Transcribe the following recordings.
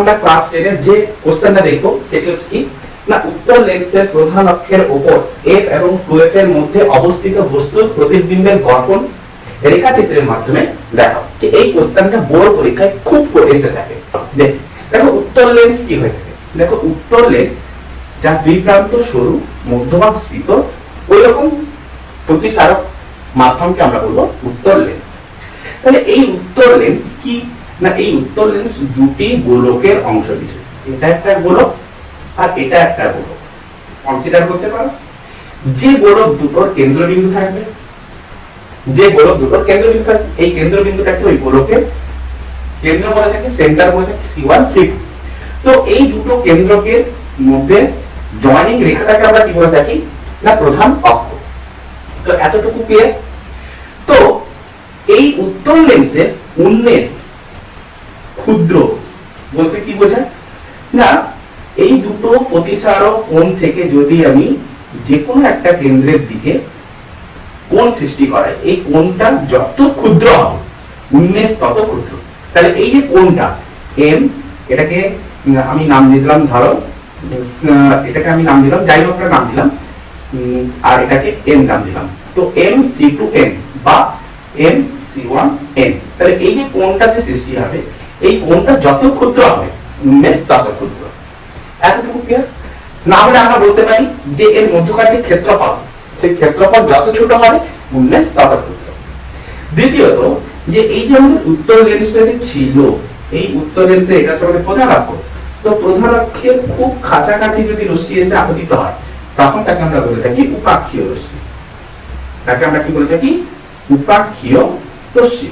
আমরা ক্লাস যে কোশ্চেনটা দেখব, সেটি হচ্ছে কি? না, উত্তর লেন্সের প্রধান অক্ষের উপর এফ এবং টু এফ এর মধ্যে অবস্থিত বস্তুর প্রতিবিম্বের গঠন রেখাচিত্রের মাধ্যমে দেখাও। যে এই কোশ্চেনটা বোর্ড পরীক্ষায় খুব এসে থাকে। দেখো উত্তর লেন্স কি হয়ে থাকে? দেখো উত্তর লেন্স যার দুই প্রান্ত সরু, মধ্যভাগ, স্ফীত ওই রকম প্রতিসারক মাধ্যমকে আমরা বলব উত্তর লেন্স তাহলে এই উত্তর লেন্স কি না, এই উত্তর লেন্স দুটি গোলকের অংশ বিশেষ। এটা একটা গোলক আর এটা একটা গোলক। কনসিডার করতে পারো। যে গোলক দুটোর কেন্দ্রবিন্দু থাকবে, যে গোলক দুটোর কেন্দ্রবিন্দু থাকবে, এই কেন্দ্রবিন্দুটাকে ওই গোলকের কেন্দ্র বলে থাকে সেন্টার বলে থাকে সি ওয়ান সি তো এই দুটো কেন্দ্রকে মধ্যে জয়েনিং রেখাটাকে আমরা কি বলে থাকি? না, প্রধান অক্ষ। তো এতটুকু ক্লিয়ার তো এই উত্তর লেন্সের উন্মেষ ক্ষুদ্র। বলতে কি বোঝায়? না, এই দুটো প্রতিসারক কোণ থেকে যদি আমি যে কোনো একটা কেন্দ্রের দিকে কোণ সৃষ্টি করাই এই কোণটা যত ক্ষুদ্র হবে, উন্মেষ তত ক্ষুদ্র। তাহলে এই যে কোণটা এম এটাকে আমি নাম দিলাম, ধরো এটাকে আমি নাম দিলাম, যাই হোক নাম দিলাম আর এটাকে এম নাম দিলাম। তো এম সি টু এন বা এম সি ওয়ান এন তাহলে এই যে কোণটা যে সৃষ্টি হবে এই কোণটা যত ক্ষুদ্র হবে উন্মেষ তত ক্ষুদ্র। এতটুকু ক্লিয়ার না হলে আমরা বলতে পারি যে এর মধ্যকার যে ক্ষেত্রফল, সেই ক্ষেত্রফল যত ছোট হবে উন্মেষ তত ক্ষুদ্র। দ্বিতীয়ত, যে এই যে আমাদের উত্তর লেন্সটা যে ছিল, এই উত্তর লেন্সে এটা হচ্ছে প্রধান অক্ষ। তো প্রধান অক্ষের খুব কাছাকাছি যদি রশ্মি এসে আপতিত হয়, তখন তাকে আমরা বলে থাকি উপাক্ষীয় রশ্মি। তাকে আমরা কি বলে থাকি? উপাক্ষীয় রশ্মি।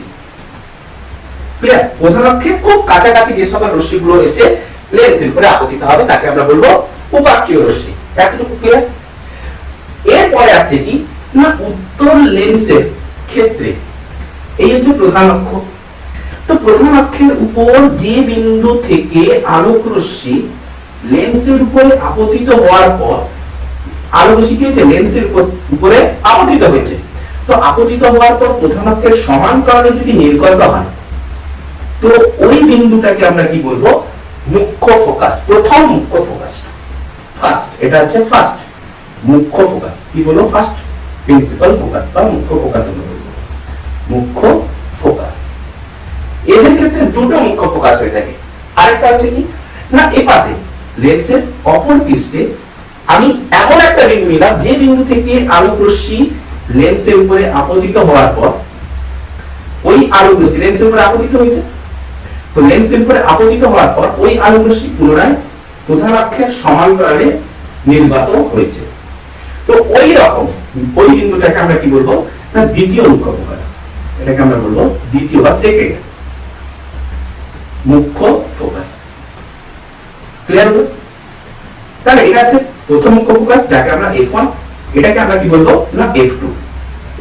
ক্লিয়ার প্রধান অক্ষে খুব কাছাকাছি যে সকল রশ্মিগুলো এসে লেন্সের উপরে আপতিত হবে, তাকে আমরা বলব উপাক্ষীয় রশ্মি। এতটুকু ক্লিয়ার এরপরে কি? না লেন্সের ক্ষেত্রে। এই হচ্ছে প্রধান অক্ষ তো প্রধান অক্ষের উপর যে বিন্দু থেকে আলোক রশ্মি লেন্সের উপরে আপতিত হওয়ার পর, আলোক রশ্মি কি হয়েছে? লেন্সের উপর উপরে আপতিত হয়েছে। তো আপতিত হওয়ার পর প্রধান অক্ষের সমান্তরালে যদি নির্গত হয় তো ওই বিন্দুটাকে আমরা কি বলব? মুখ্য ফোকাস, প্রথম মুখ্য ফোকাস। ফার্স্ট এটা হচ্ছে ফার্স্ট মুখ্য ফোকাস, কি বলব? ফার্স্ট প্রিন্সিপাল ফোকাস বা মুখ্য ফোকাস আমরা বলব। মুখ্য ফোকাস। এদের ক্ষেত্রে দুটো মুখ্য ফোকাস হয়ে থাকে। আরেকটা হচ্ছে কি? না, এ পাশে লেন্সের অপর পৃষ্ঠে আমি এমন একটা বিন্দু নিলাম, যে বিন্দু থেকে আলোক রশ্মি লেন্সের উপরে আপতিত হওয়ার পর, ওই আলোক রশ্মি লেন্সের উপরে আপতিত হয়েছে। তো লেন্সের উপরে আপতিত হওয়ার পর ওই আলোক রশ্মি পুনরায় প্রধান অক্ষের সমান্তরালে নির্গত হয়েছে। তো ওই রকম, ওই বিন্দুটাকে আমরা কি বলব? না, দ্বিতীয় মুখ্য ফোকাস এটাকে আমরা বলব দ্বিতীয় বা সেকেন্ড মুখ্য ফোকাস ক্লিয়ার হলো তাহলে এটা হচ্ছে প্রথম মুখ্য ফোকাস যাকে আমরা এফ ওয়ান এটাকে আমরা কি বলব? না এফ টু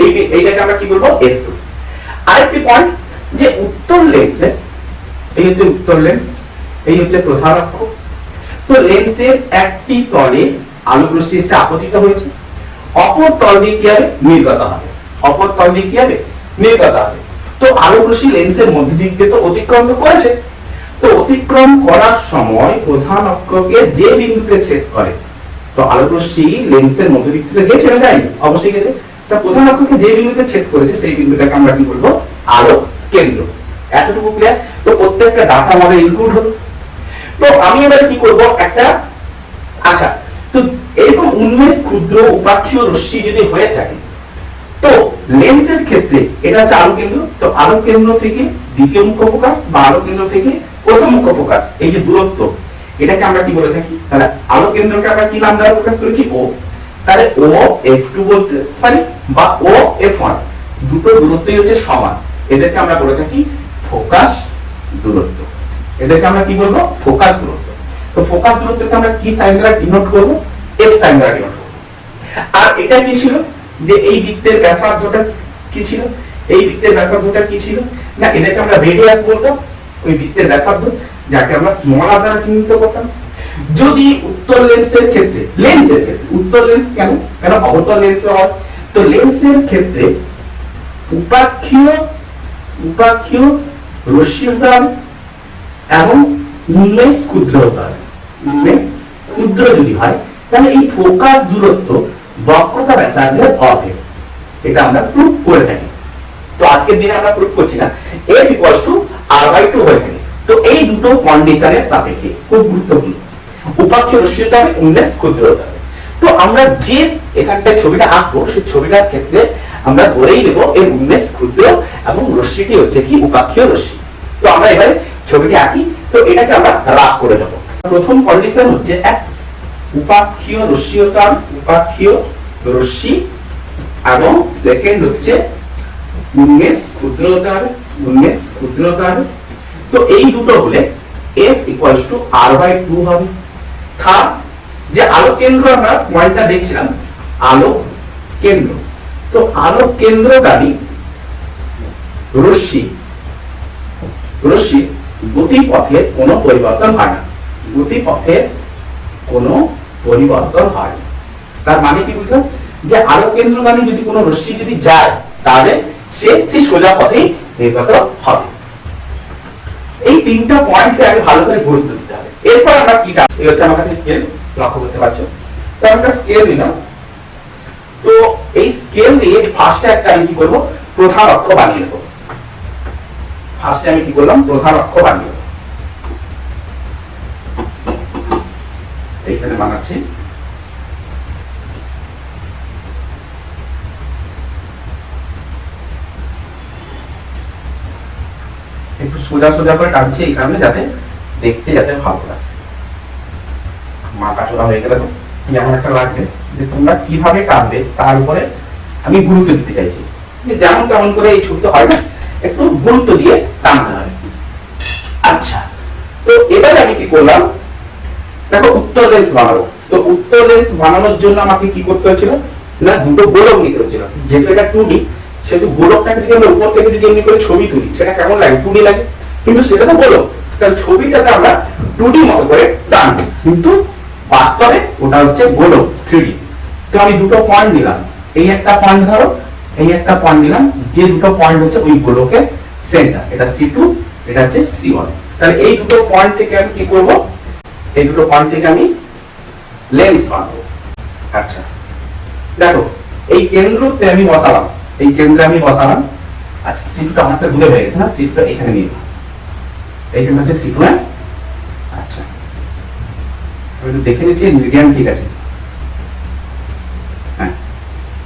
এই, এইটাকে আমরা কি বলব? এফ টু আরেকটি পয়েন্ট যে উত্তর লেন্সের এই হচ্ছে উত্তর লেন্স এই হচ্ছে প্রধান অক্ষ। তো লেন্সের একটি তলে আলোক রশ্মি এসে আপতিত হয়েছে। অপর তল দিয়ে কি হবে? নির্গত হবে। অপর তল দিয়ে কি হবে? নির্গত হবে। তো আলোক রশ্মি লেন্সের মধ্য দিক দিয়ে তো অতিক্রম করেছে। তো অতিক্রম করার সময় প্রধান অক্ষকে যে বিন্দুতে ছেদ করে, তো আলোক রশ্মি লেন্সের মধ্য দিক থেকে গেছে না যায়নি? অবশ্যই গেছে। তা প্রধান অক্ষকে যে বিন্দুতে ছেদ করেছে, সেই বিন্দুটাকে আমরা কি বলব? আলোক কেন্দ্র। এতটুকু তো প্রত্যেকটা ডাটা আমাদের ইনক্লুড হলো। তো আমি কি করব? একটা তো এরকম উন্মেষ, ক্ষুদ্র, উপাক্ষীয় রশ্মি যদি হয়ে থাকে, তো লেন্সের ক্ষেত্রে এটা হচ্ছে কেন্দ্র। তো কেন্দ্র থেকে দ্বিতীয় ফোকাস বা কেন্দ্র থেকে প্রথম মুখ্য ফোকাস এই যে দূরত্ব, এটাকে আমরা কি বলে থাকি? তাহলে আলোক কেন্দ্রকে আমরা কি নাম দ্বারা প্রকাশ করেছি? ও তাহলে ও এফ টু বলতে পারি বা ও এফ ওয়ান দুটো দূরত্বই হচ্ছে সমান। এদেরকে আমরা বলে থাকি ফোকাস দূরত্ব। এদেরকে আমরা কি বলব? ফোকাস দূরত্ব। তো ফোকাস দূরত্বকে আমরা কি সাইন দ্বারা ডিনোট করব? এফ সাইন দ্বারা ডিনোট করব। আর এটা কি ছিল? যে এই বৃত্তের ব্যাসার্ধটা কি ছিল? এই বৃত্তের ব্যাসার্ধটা কি ছিল? না এটাকে আমরা রেডিয়াস বলতাম ওই বৃত্তের ব্যাসার্ধ, যাকে আমরা স্মল আর দ্বারা চিহ্নিত করতাম। যদি উত্তর লেন্সের ক্ষেত্রে লেন্সের ক্ষেত্রে, উত্তর লেন্স কেন? কেন অবতল লেন্স হয়? তো লেন্সের ক্ষেত্রে উপাক্ষীয় উপাক্ষীয় রশ্মি উদাহরণ এবং উন্মেষ ক্ষুদ্র হতে হবে উন্মেষ ক্ষুদ্র যদি হয়, তাহলে এই ফোকাস দূরত্ব বক্রতা ব্যাসার্ধের অর্ধেক। এটা আমরা প্রুফ করে থাকি। তো আজকের দিনে আমরা প্রুফ করছি না। F equals to r by two হয়ে থাকে। তো এই দুটো কন্ডিশনের সাপেক্ষে খুব গুরুত্বপূর্ণ। উপাক্ষ রশ্মি হতে হবে উন্মেষ ক্ষুদ্র হতে হবে তো আমরা যে এখানটায় ছবিটা আঁকবো, সেই ছবিটার ক্ষেত্রে আমরা ধরেই নেব এর উন্মেষ ক্ষুদ্র এবং রশ্মিটি হচ্ছে কি উপাক্ষীয় রশ্মি। তো আমরা এবারে ছবিটি আঁকি, তো এটাকে আমরা রাগ করে দেবো প্রথম কন্ডিশন হচ্ছে এক উপাক্ষীয় রশ্মি হতে হবে উপাক্ষীয় রশ্মি এবং সেকেন্ড হচ্ছে উন্মেষ ক্ষুদ্র হতে হবে উন্মেষ ক্ষুদ্র হতে হবে তো এই দুটো হলে f equals to r by two হবে। থার্ড যে আলো কেন্দ্র আমরা পয়েন্টটা দেখছিলাম আলো কেন্দ্র তো আলো কেন্দ্রকারী রশ্মি রশ্মি গতিপথের কোনো পরিবর্তন হয় না। গতিপথের কোনো পরিবর্তন হয় তার মানে কি বুঝলাম যে আলো কেন্দ্রগামী যদি কোনো রশ্মি যদি যায়, তাহলে সে সোজা পথেই নির্গত হবে। এই তিনটা পয়েন্টকে আগে ভালো করে গুরুত্ব দিতে হবে। এরপর আমরা কি কাজ এই হচ্ছে আমার কাছে স্কেল লক্ষ্য করতে পারছ? তো আমি একটা স্কেল নিলাম। তো এই স্কেল দিয়ে ফার্স্টে একটা আমি কি করব? প্রধান অক্ষ বানিয়ে নেব। ফার্স্টে আমি কি করলাম? প্রধান অক্ষ বানিয়ে এইখানে বানাচ্ছি। একটু সোজা সোজা করে টানছি এই কারণে যাতে দেখতে যাতে ভালো লাগে। মাথা চোরা হয়ে গেলে তো যেমন একটা লাগবে। যে তোমরা কীভাবে টানবে তার উপরে আমি গুরুত্ব দিতে চাইছি। যে যেমন তেমন করে এই ছবিতে হয় না, একটু গুরুত্ব দিয়ে টানতে হবে আচ্ছা তো এবারে আমি কি করলাম? দেখো, উত্তর লেন্স বানাবো। তো উত্তর লেন্স বানানোর জন্য আমাকে কি করতে হয়েছিল? না, দুটো গোলক নিতে হচ্ছিল যেহেতু এটা টু ডি সেহেতু গোলকটাকে যদি আমরা উপর থেকে যদি এমনি করে ছবি তুলি, সেটা কেমন লাগে? টু লাগে। কিন্তু সেটা তো গোলক। তাহলে ছবিটাতে আমরা টু মতো করে টানবো। কিন্তু বাস্তবে ওটা হচ্ছে গোলক। থ্রি তো আমি দুটো পয়েন্ট নিলাম। এই একটা পয়েন্ট ধরো, এই একটা পয়েন্ট নিলাম, যে দুটো পয়েন্ট হচ্ছে ওই গোলকের সেন্টার এটা সি টু এটা হচ্ছে সি ওয়ান তাহলে এই দুটো পয়েন্ট থেকে আমি কি করব? এই দুটো পয়েন্ট থেকে আমি লেন্স বানাবো। আচ্ছা। দেখো, এই কেন্দ্রতে আমি বসালাম। এই কেন্দ্রে আমি বসালাম। আচ্ছা সিটটা অনেকটা দূরে হয়ে গেছে না? সিটটা এখানে নিয়ে এইখানে হচ্ছে সিট ওয়ান আচ্ছা। আমি দেখে নিচ্ছি মিডিয়াম ঠিক আছে। হ্যাঁ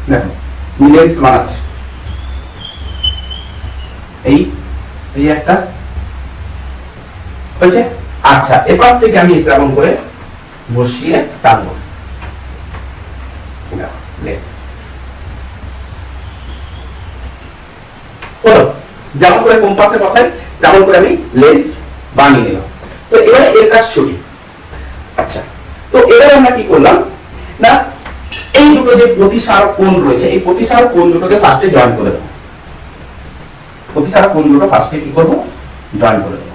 দেখো লেন্স বানাচ্ছে। এই এই একটা হয়েছে? আচ্ছা এপাশ থেকে আমি শ্রাবণ করে বসিয়ে টানবো। যেমন করে কম্পাসে বসাই, তেমন করে আমি লেন্স বানিয়ে নিলাম। তো এবারে এর কাজ ছবি আচ্ছা তো এবারে আমরা কি করলাম? না এই দুটো যে প্রতিসারক কোণ রয়েছে, এই প্রতিসারক কোণ দুটোকে ফার্স্টে জয়েন করে দেবো। প্রতিসারক কোণ দুটো ফার্স্টে কি করব? জয়েন করে দেবো।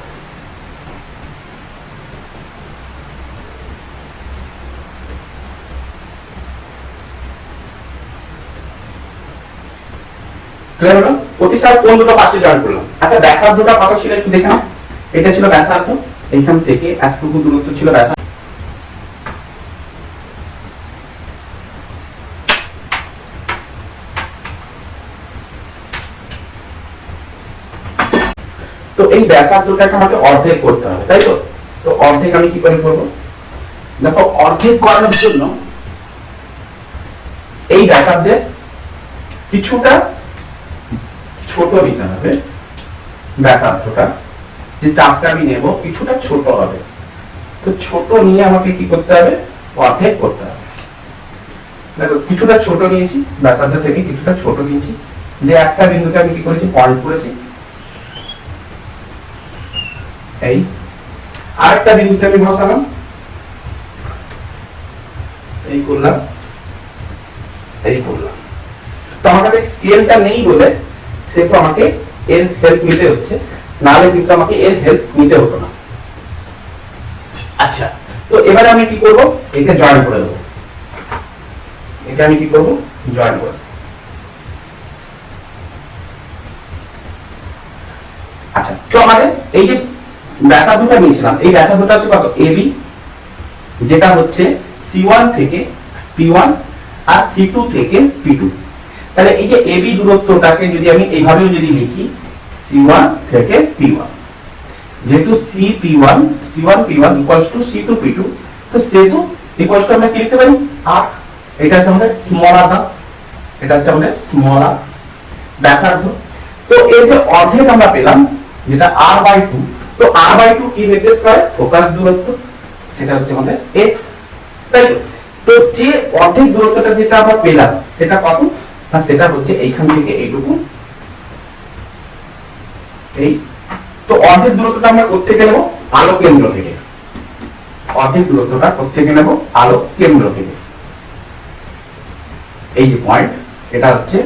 প্রতিসার কোন দুটো জয়েন করলাম। আচ্ছা ছিল একটু এটা ছিল ব্যাসার্ধ। এইখান থেকে এতটুকু দূরত্ব ছিল ব্যাসার্ধ। তো এই ব্যাসার্ধটাকে আমাকে অর্ধেক করতে হবে, তাই তো? তো অর্ধেক আমি কি করে করব? দেখো, অর্ধেক করার জন্য এই ব্যাসার্ধের কিছুটা ছোট নিতে হবে, ব্যাসার্ধটা। যে চাপটা আমি নেব কিছুটা ছোট হবে। তো ছোট নিয়ে আমাকে কি করতে হবে? অর্ধেক করতে হবে। দেখো, কিছুটা ছোট নিয়েছি, ব্যাসার্ধ থেকে কিছুটা ছোট নিয়েছি। যে একটা বিন্দুকে আমি কি করেছি? পয়েন্ট করেছি। এই, আরেকটা বিন্দুতে আমি বসালাম এই করলাম এই করলাম। তো আমার কাছে স্কেলটা নেই বলে সেহেতু আমাকে এর হেল্প নিতে হচ্ছে, নাহলে কিন্তু আমাকে এর হেল্প নিতে হতো না। আচ্ছা তো এবারে আমি কি করব? একে জয়েন করে দেবো। একে আমি কি করব? জয়েন করে আচ্ছা তো আমাদের এই যে ব্যাসার্ধটা নিয়েছিলাম। এই ব্যাসার্ধটা হচ্ছে কত? এবি যেটা হচ্ছে সি ওয়ান থেকে পি ওয়ান আর সি টু থেকে পি টু তাহলে এই যে এবি দূরত্বটাকে যদি আমি এইভাবেও যদি লিখি সি ওয়ান থেকে পি ওয়ান যেহেতু C P one C one P one equals to C two P two তো সেহেতু ইকুয়ালস টু আমরা কি লিখতে পারি? আর এটা হচ্ছে আমাদের স্মল আর এটা হচ্ছে আমাদের স্মল আর ব্যাসার্ধ। তো এর যে অর্ধেক আমরা পেলাম, যেটা আর বাই টু তো আর বাই টু কি নির্দেশ করে ফোকাস দূরত্ব, সেটা হচ্ছে আমাদের এফ তাই তো? তো যে অর্ধেক দূরত্বটা যেটা আমরা পেলাম, সেটা কত? না সেটা হচ্ছে এইখান থেকে এইটুকু। এই। তো অর্ধেক দূরত্বটা আমরা কোথেকে নেব? আলো কেন্দ্র থেকে। অর্ধেক দূরত্বটা কোথেকে নেব? আলো কেন্দ্র থেকে। এই যে পয়েন্ট এটা হচ্ছে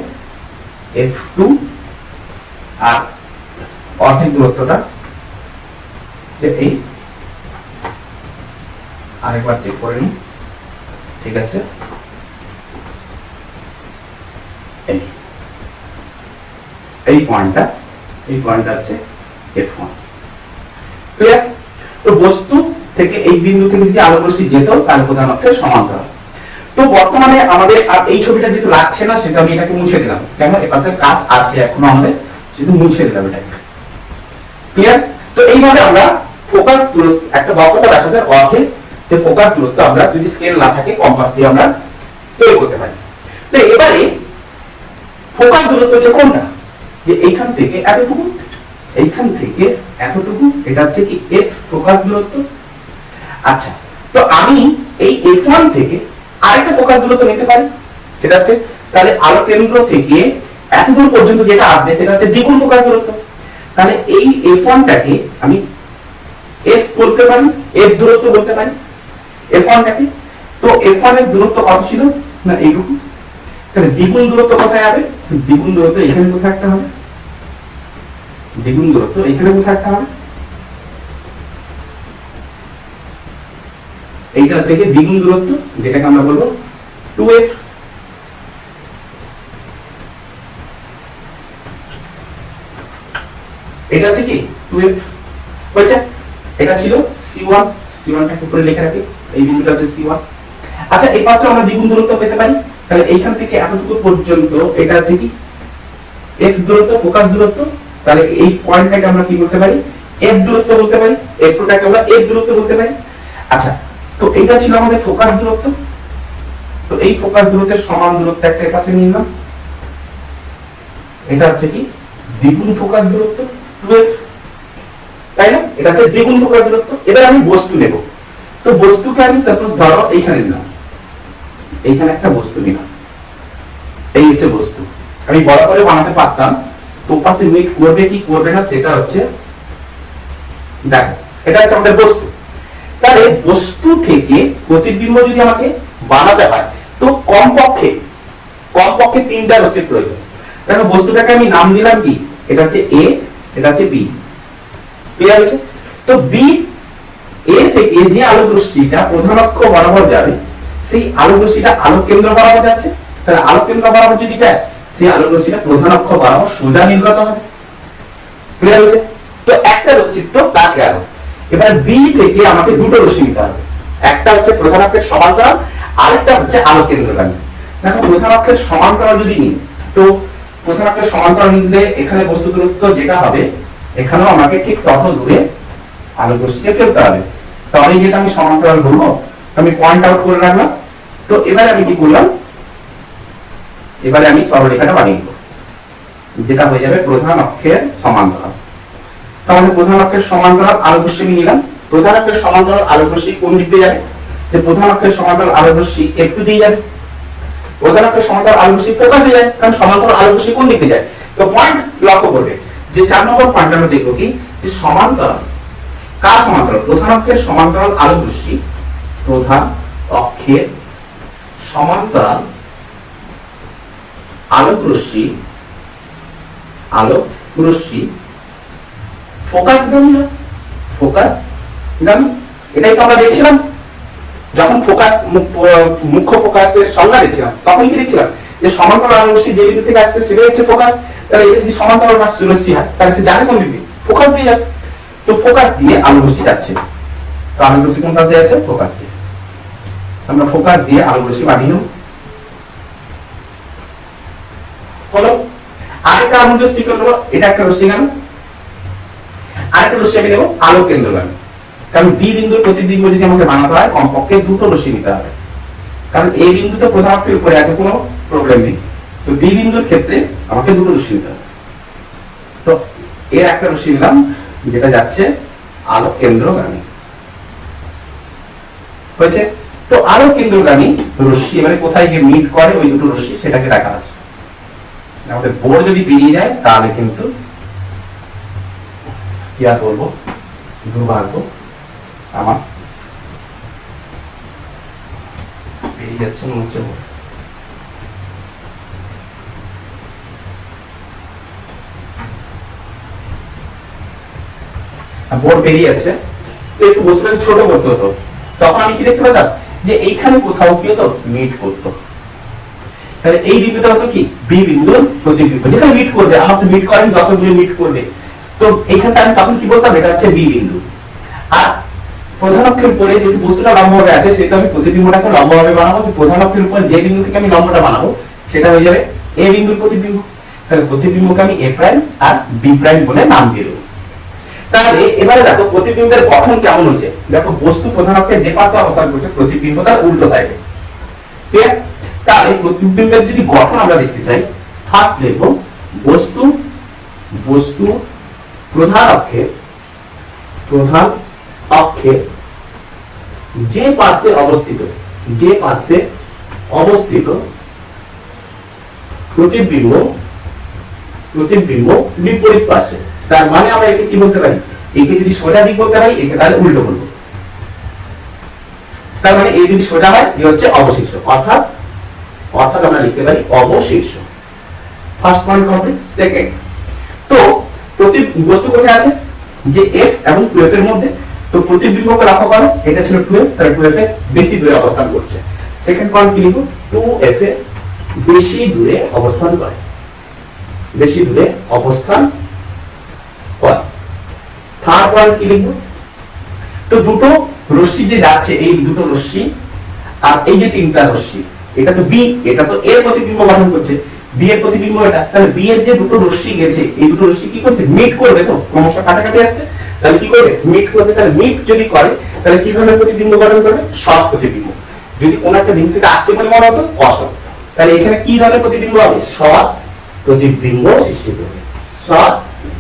এফ টু আর অর্ধেক দূরত্বটা এই আরেকবার চেক করে নিই। ঠিক আছে? এই। পয়েন্টটা এই পয়েন্টটা হচ্ছে এফ ওয়ান ক্লিয়ার তো বস্তু থেকে এই বিন্দু থেকে যদি আলো যেত তার প্রধান অক্ষের সমান্তরাল। তো বর্তমানে আমাদের আর এই ছবিটা যেহেতু লাগছে না, সেটা আমি এটাকে মুছে দিলাম। কেন? এ পাশে কাজ আছে এখনও আমাদের। শুধু মুছে দিলাম এটাকে। ক্লিয়ার তো এইভাবে আমরা ফোকাস দূরত্ব, একটা বক্রতা ব্যাসার্ধের অর্ধে যে ফোকাস দূরত্ব আমরা যদি স্কেল না থাকে কম্পাস দিয়ে আমরা তৈরি করতে পারি। তো এবারে ফোকাস দূরত্ব হচ্ছে কোনটা? যে এইখান থেকে এতটুকু, এইখান থেকে এতটুকু, এটা হচ্ছে কি এফ ফোকাস দূরত্ব? আচ্ছা তো আমি এই এফ ওয়ান থেকে আরেকটা ফোকাস দূরত্ব নিতে পারি। সেটা হচ্ছে, তাহলে আলো কেন্দ্র থেকে এত দূর পর্যন্ত যেটা আসবে, সেটা হচ্ছে দ্বিগুণ ফোকাস দূরত্ব। তাহলে এই এফ ওয়ানটাকে আমি এফ বলতে পারি এফ দূরত্ব বলতে পারি এফ ওয়ানটাকে তো এফ ওয়ানের দূরত্ব কত ছিল? না, এইটুকু। তাহলে দ্বিগুণ দূরত্ব কোথায় হবে? দ্বিগুণ দূরত্ব এখানে কোথায় একটা হবে? দ্বিগুণ দূরত্ব এখানে কোথায় একটা হবে? এইটা হচ্ছে কি দ্বিগুণ দূরত্ব, যেটাকে আমরা বলব টু এফ এটা হচ্ছে কি টু এফ হয়েছে? এটা ছিল সি ওয়ান সি ওয়ানটাকে উপরে লিখে রাখি। এই বিন্দুটা হচ্ছে সি ওয়ান আচ্ছা এই পাশে আমরা দ্বিগুণ দূরত্ব পেতে পারি। তাহলে এইখান থেকে এতটুকু পর্যন্ত এটা হচ্ছে কি? এফ দূরত্ব, ফোকাস দূরত্ব। তাহলে এই পয়েন্টটাকে আমরা কি বলতে পারি? এফ দূরত্ব বলতে পারি। এফ টুটাকে আমরা এফ দূরত্ব বলতে পারি। আচ্ছা তো এটা ছিল আমাদের ফোকাস দূরত্ব। তো এই ফোকাস দূরত্বের সমান দূরত্ব একটা কাছে নিয়ে নিলাম। এটা হচ্ছে কি? দ্বিগুণ ফোকাস দূরত্ব। 12 তাই না? এটা হচ্ছে দ্বিগুণ ফোকাস দূরত্ব। এবার আমি বস্তু নেব। তো বস্তুকে আমি সাপোজ ধরো, এইখানে নিলাম এইখানে একটা বস্তু নিলাম। এই হচ্ছে বস্তু। আমি বড় করে বানাতে পারতাম। তো পাশে মিট করবে কি করবে না, সেটা হচ্ছে দেখো, এটা হচ্ছে আমাদের বস্তু। তাহলে বস্তু থেকে প্রতিবিম্ব যদি আমাকে বানাতে হয়, তো কমপক্ষে কমপক্ষে তিনটা রশ্মির প্রয়োজন। দেখো, বস্তুটাকে আমি নাম দিলাম কি? এটা হচ্ছে এ এটা হচ্ছে বি ক্লিয়ার হয়েছে? তো বি এ থেকে যে আলোক রশ্মিটা প্রধান অক্ষ বরাবর যাবে, সেই আলোক রশ্মিটা আলোক কেন্দ্র বরাবর যাচ্ছে। তাহলে আলোক কেন্দ্র বরাবর যদি যায়, সেই আলোক রশ্মিটা প্রধান অক্ষ বরাবর সোজা নির্গত হবে। ক্লিয়ার হয়েছে? তো একটা রশ্মির তো তার গেল এবার বি থেকে আমাকে দুটো রশ্মি নিতে হবে। একটা হচ্ছে প্রধান অক্ষের সমান্তরাল, আরেকটা হচ্ছে আলোক কেন্দ্রগামী দেখো প্রধান অক্ষের সমান্তরাল যদি নিই, তো প্রধান অক্ষের সমান্তরাল নিলে এখানে বস্তু দূরত্ব যেটা হবে এখানেও আমাকে ঠিক তত দূরে আলোক রশ্মিকে ফেলতে হবে। তাহলে যেটা আমি সমান্তরাল বলব আমি পয়েন্ট আউট করে রাখলাম। তো এবারে আমি কি করলাম? এবারে আমি সরলরেখাটা বানিয়ে দেবো যেটা হয়ে যাবে প্রধান অক্ষের সমান্তরাল। তাহলে প্রধান অক্ষের সমান্তরাল আলোক রশ্মি নিলাম। প্রধান অক্ষের সমান্তরাল আলোক রশ্মি কোন দিক দিয়ে যাবে? যে প্রধান অক্ষের সমান্তরাল আলোক রশ্মি একটু দিয়ে যাবে। প্রধান অক্ষের সমান্তরাল রশ্মি ফোকাস দিয়ে যায়? কারণ সমান্তরাল আলোক রশ্মি কোন দিকে যায়? তো পয়েন্ট লক্ষ্য করবে। যে চার নম্বর পয়েন্ট আমরা দেখব কি? যে সমান্তরাল। কার সমান্তরাল? প্রধান অক্ষের সমান্তরাল আলোক রশ্মি প্রধান অক্ষের সমান্তরাল আলোক রশ্মি আলোক রশ্মি ফোকাস গামী ফোকাস গামী। এটাই তো আমরা দেখছিলাম। যখন ফোকাস মুখ্য ফোকাসের সংজ্ঞা দেখছিলাম তখন কি দেখছিলাম? যে সমান্তরাল আলোক রশ্মি যে বিন্দু থেকে আসছে, সেটাই হচ্ছে ফোকাস। তাহলে এটা যদি সমান্তরাল রশ্মি হয় তাহলে সে জানে কোন দিকে? ফোকাস দিয়ে তো ফোকাস দিয়ে আলু রশ্মি যাচ্ছে তো আলু যাচ্ছে? ফোকাস দিয়ে। আমরা ফোকাস দিয়ে আলু বানিয়ে নেব। হলো আরেকটা এটা একটা রশ্মি গেল আরেকটা রশ্মি আমি দেবো আলো কেন্দ্রগামী কারণ বি বিন্দুর প্রতিবিম্ব যদি আমাকে বানাতে হয়, কমপক্ষে দুটো রশ্মি নিতে হবে। কারণ এই বিন্দুতে প্রধান উপরে আছে কোনো প্রবলেম নেই। তো বিন্দুর ক্ষেত্রে আমাকে দুটো রশ্মি নিতে হবে। তো এর একটা রশ্মি নিলাম, যেটা যাচ্ছে আলো কেন্দ্রগামী। হয়েছে? তো আলো কেন্দ্রগামী রশ্মি মানে কোথায় গিয়ে মিট করে ওই দুটো রশ্মি? সেটাকে দেখা আছে আমাদের বোর্ড যদি বেরিয়ে যায়, তাহলে কিন্তু কি আর বলব? দুর্ভাগ্য। আমার বেরিয়ে যাচ্ছে মনে হচ্ছে বোর্ড বেরিয়ে তো একটু বস্তুটাকে ছোট করতে হতো। তখন আমি কি দেখতে পেতাম? যে এইখানে কোথাও কি হতো? মিট করতো। তাহলে এই বিন্দুটা হতো কি? বি বিন্দুর প্রতিবিম্ব যেখানে মিট করবে আমার তো মিট করেন, যতগুলো মিট করবে। তো আমি তখন কি বলতাম? এটা হচ্ছে বি বিন্দু। আর প্রধান অক্ষের উপরে যেহেতু বস্তুটা লম্বভাবে আছে সেটা আমি প্রতিবিম্বটাকে লম্বভাবে বানাবো। প্রধান অক্ষের উপর যে বিন্দু থেকে আমি লম্বটা বানাবো, সেটা হয়ে যাবে এ বিন্দুর প্রতিবিম্ব তাহলে প্রতিবিম্বকে আমি এ প্রাইম আর বি প্রাইম বলে নাম দিয়ে দেবো। তাহলে এবারে দেখো, প্রতিবিম্বের গঠন কেমন হচ্ছে? দেখো, বস্তু প্রধান অক্ষের যে পাশে অবস্থান করছে, প্রতিবিম্ব তার উল্টো সাইডে ঠিক তাহলে প্রতিবিম্বের যদি গঠন আমরা দেখতে চাই লিখব বস্তু বস্তু প্রধান অক্ষে প্রধান অক্ষে যে পাশে অবস্থিত, যে পাশে অবস্থিত প্রতিবিম্ব প্রতিবিম্ব বিপরীত পাশে। তার মানে আমরা একে কি বলতে পারি? একে যদি সোজা দিক বলতে পারি, একে তাহলে উল্টো বলব। তার মানে এই যদি সোজা হয়, এ হচ্ছে অবশিষ্ট। অর্থাৎ অর্থাৎ আমরা লিখতে পারি অবশিষ্ট। ফার্স্ট পয়েন্ট কমপ্লিট সেকেন্ড তো প্রতি বস্তু কোথায় আছে? যে এফ এবং টুয়েলভ এর মধ্যে। তো প্রতিবিম্বকে লক্ষ্য করো, এটা ছিল টুয়েলভ তাহলে টুয়েলভ এর বেশি দূরে অবস্থান করছে। সেকেন্ড পয়েন্ট কি লিখব? টু এফ এ বেশি দূরে অবস্থান করে। বেশি দূরে অবস্থান থার্ড কি লিখব? তো দুটো রশ্মি যে যাচ্ছে, এই দুটো রশ্মি আর এই যে তিনটা রশ্মি, এটা তো বি এটা তো এর প্রতিবিম্ব গঠন করছে। বি এর প্রতিবিম্ব এটা, তাহলে বি এর যে দুটো রশ্মি গেছে, এই দুটো রশ্মি কি করছে? মিট করবে তো? ক্রমশ কাছাকাছি আসছে। তাহলে কি করবে? মিট করবে, তাহলে মিট যদি করে, তাহলে কি ধরনের প্রতিবিম্ব গঠন করবে? প্রতিবিম্ব। যদি কোন একটা বিন্দু থেকে আসছে বলে মনে হতো অসৎ তাহলে এখানে কি ধরনের প্রতিবিম্ব হবে? সৎ প্রতিবিম্ব সৃষ্টি করবে। সৎ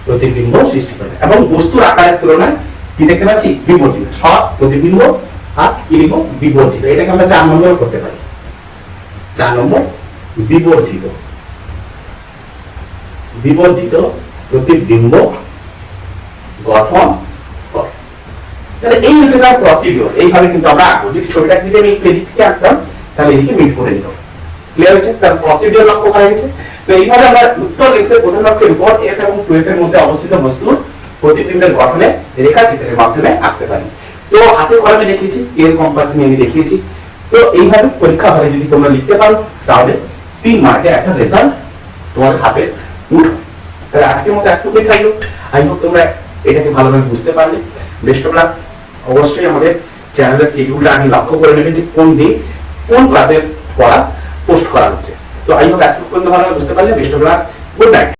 প্রতিবিম্ব সৃষ্টি করবে এবং বস্তুর আকারের তুলনায় কি দেখতে পাচ্ছি বিবর্তিত সৎ প্রতিবিম্ব আর কি লিখব বিবর্তিত এটাকে আমরা চার নম্বর করতে পারি। চার নম্বর বিবর্ধিত। বিবর্ধিত প্রতিবিম্ব গঠন করে। তাহলে এই হচ্ছে তার প্রসিডিওর এইভাবে কিন্তু আমরা আঁকবো। যদি ছবিটা কিন্তু আমি একটু এদিক থেকে আঁকতাম তাহলে এদিকে মিট করে নিতাম ক্লিয়ার হচ্ছে তার প্রসিডিওর লক্ষ্য করা গেছে তো এইভাবে আমরা উত্তর লেন্সের প্রধান লক্ষ্যের উপর এফ এবং টুয়েলভ এর মধ্যে অবস্থিত বস্তুর প্রতিবিম্বের গঠনে রেখাচিত্রের মাধ্যমে আঁকতে পারি। তো হাতে কলমে দেখিয়েছি স্কেল কম্পাস নিয়ে আমি দেখিয়েছি। তো এইভাবে পরীক্ষা হলে যদি তোমরা লিখতে পারো, তাহলে তিন মার্কে একটা রেজাল্ট তোমার হাতে তাহলে আজকের মতো একটুকুই থাকল। আই হোপ তোমরা এটাকে ভালোভাবে বুঝতে পারলে। বেস্ট অফ লাক অবশ্যই আমাদের চ্যানেলের শিডিউলটা আমি লক্ষ্য করে নেবেন যে কোন দিন কোন ক্লাসের পড়া পোস্ট করা হচ্ছে। তো আই হোক পর্যন্ত ভালোভাবে বুঝতে পারলে best of luck good night